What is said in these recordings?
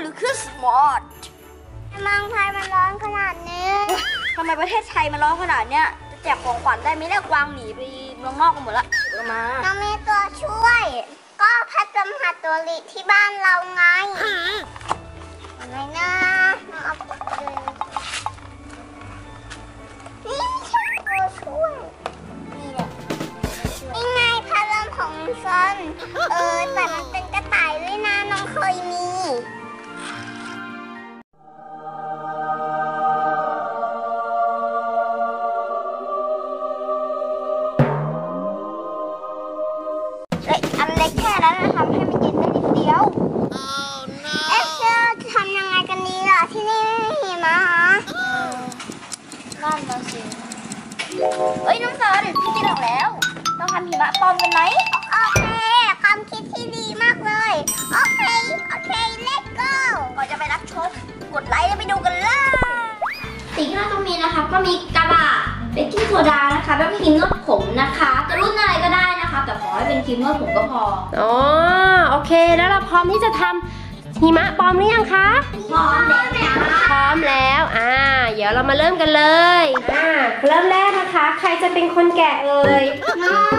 หรือคริสต์มาสเมืองไทยมันร้อนขนาดนี้ทำไมประเทศไทยมันร้อนขนาดเนี้ยจะแจกของขวัญได้ไหมเนี่ได้กวางหนีไปเมืองนอกกันหมดละเอามาเรามีตัวช่วย ก็พัดลมหัดตัวลิที่บ้านเราไงอะไรนะน้องเอาไปเเอ้ยน้องซันพี่คิดออกแล้ว ต้องทำหิมะปลอมกันไหมโอเคความคิดที่ดีมากเลย โอเค โอเค let's go ก่อนจะไปรับชม กดไลค์แล้วไปดูกันเลยสิ่งที่เราต้องมีนะคะ ก็มีกระดาษเบกกิ้งโซดานะคะแล้วก็ครีมนวดผมนะคะจะรุ่นอะไรก็ได้นะคะ แต่ขอให้เป็นครีมนวดผมก็พออ๋อโอเค แล้วเราพร้อมที่จะทำหิมะปลอมหรือยังคะ พร้อมแล้ว ดี๋ยวเรามาเริ่มกันเลย อ่า เริ่มแรกนะคะ ใครจะเป็นคนแกะเอ่ย น้อง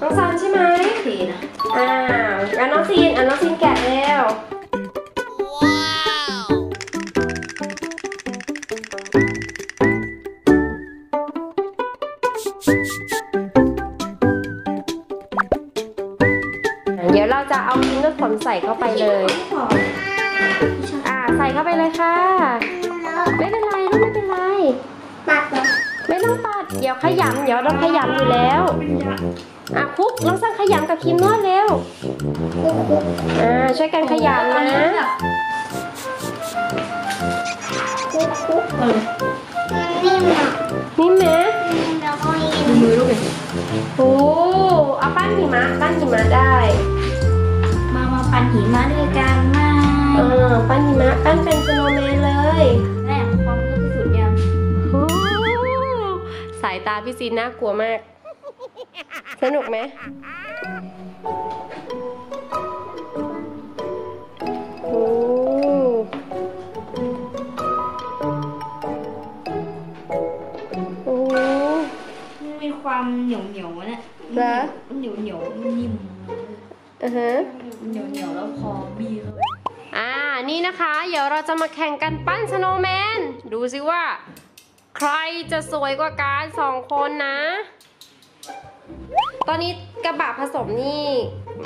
น้องซันใช่ไหมโอเคนะอ่าแล้วน้องซีนอะน้องซีนแกะเร็วเดี๋ยวเราจะเอาครีมนวดผมใส่เข้าไปเลย อ่า ใส่เข้าไปเลยค่ะ ไม่เป็นไรลูก ไม่เป็นไรปัดเลยไม่ต้องปัด เดี๋ยวขยำเดี๋ยวเราขยำอยู่แล้ว อะคลุกน้องสังขยำกับครีมนวดเร็ว อ่าช่วยกันขยำนะคุกคุกมันนิ่มอะนี่ไหมนิ่มแล้วก็เย็นมือลูกเลยโอ้เอาปั้นหิมะปั้นหิมะได้ มามาปั่นหิมะด้วยกันมาเออปั้นหิมะปั้นเป็นสโนว์แมน พี่ซีนน่ากลัวมาก สนุกไหมโอ้โอ้มีความเหนียวเหนียวๆนะเหรอเหนียวเหนียวๆนิ่มอือฮะเหนียวเหนียวๆแล้วพอบีเข้าไปอ่า นี่นะคะ เดี๋ยวเราจะมาแข่งกันปั้นสโนว์แมน ดูสิว่า ใครจะสวยกว่ากันสองคนนะ ตอนนี้กระบะผสมนี่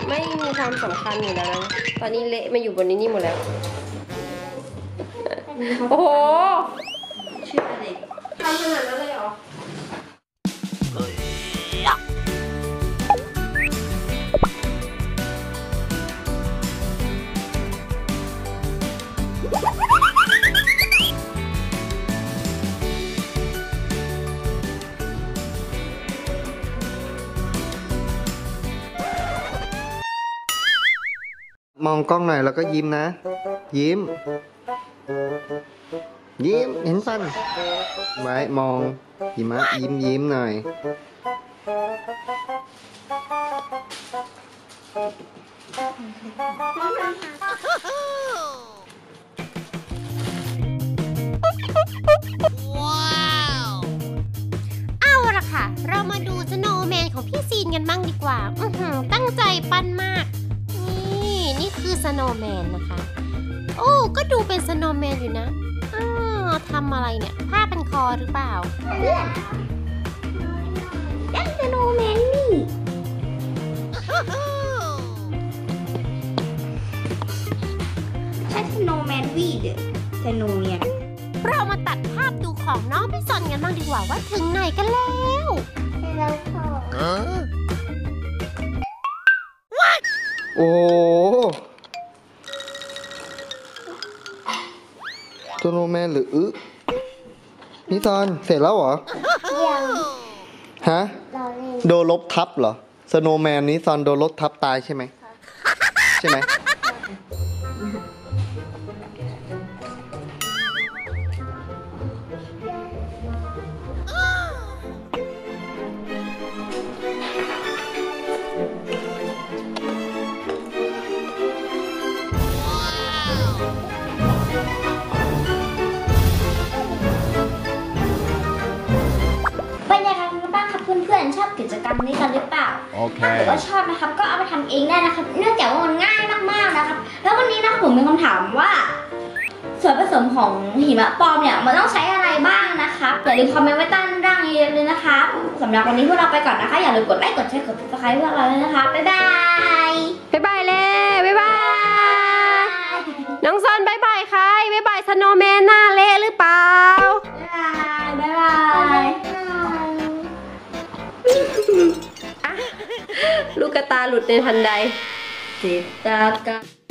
ไม่มีความสำคัญอยู่แล้วนะตอนนี้เละมาอยู่บนนี้นี่หมดแล้ว โอ้โห มองกล้องหน่อยแล้วก็ยิ้มนะ ยิ้ม ยิ้มเห็นฟันไว้มองหิมะยิ้มยิ้มหน่อยเอาละค่ะ เรามาดูสโนว์แมนของพี่ซีนกันบ้างดีกว่าอือหือตั้งใจปั้นมาก สโนว์แมนนะคะ โอ้ ก็ดูเป็นสโนว์แมนอยู่นะอ้าวทำอะไรเนี่ย ผ้าพันคอหรือเปล่านั่นสโนว์แมนนี่ ใช่สโนว์แมนวีดสโนว์เนี่ยเรามาตัดภาพดูของน้องพี่ซอนกันบ้างดีกว่าว่าถึงไหนกันแล้วแล้วพอ โอ้ โหตัวโนแมนหรืออึนิซอนเสร็จแล้วเหรอ ยังฮะ เราเล่นโดนลบทับเหรอสโนแมนนี้ซอนโดนลบทับตายใช่ไหม ใช่ไหม เพื่อนๆชอบกิจกรรมนี้กันหรือเปล่าถ้าเกิดว่าชอบนะครับ ก็เอาไปทำเองได้นะครับ เนื่องจากว่ามันง่ายมากๆนะครับ แล้ววันนี้นะครับผมมีคำถามว่า ส่วนผสมของหิมะปลอมเนี่ยมันต้องใช้อะไรบ้างนะครับอย่าลืมคอมเมนต์ไว้ใต้ล่างนี้เลยนะคะสำหรับวันนี้พวกเราไปก่อนนะคะ อย่าลืมกดไลค์กดแชร์กดติดตามพวกเราเลยนะคะบ๊ายบายบ๊ายบายเล่บ๊ายบาย น้องซอนบ๊ายบายใครบ๊ายบายสโนว์แมนหน้าเละหรือเปล่า ลูกกระตาหลุดในทันใดติดตามกัน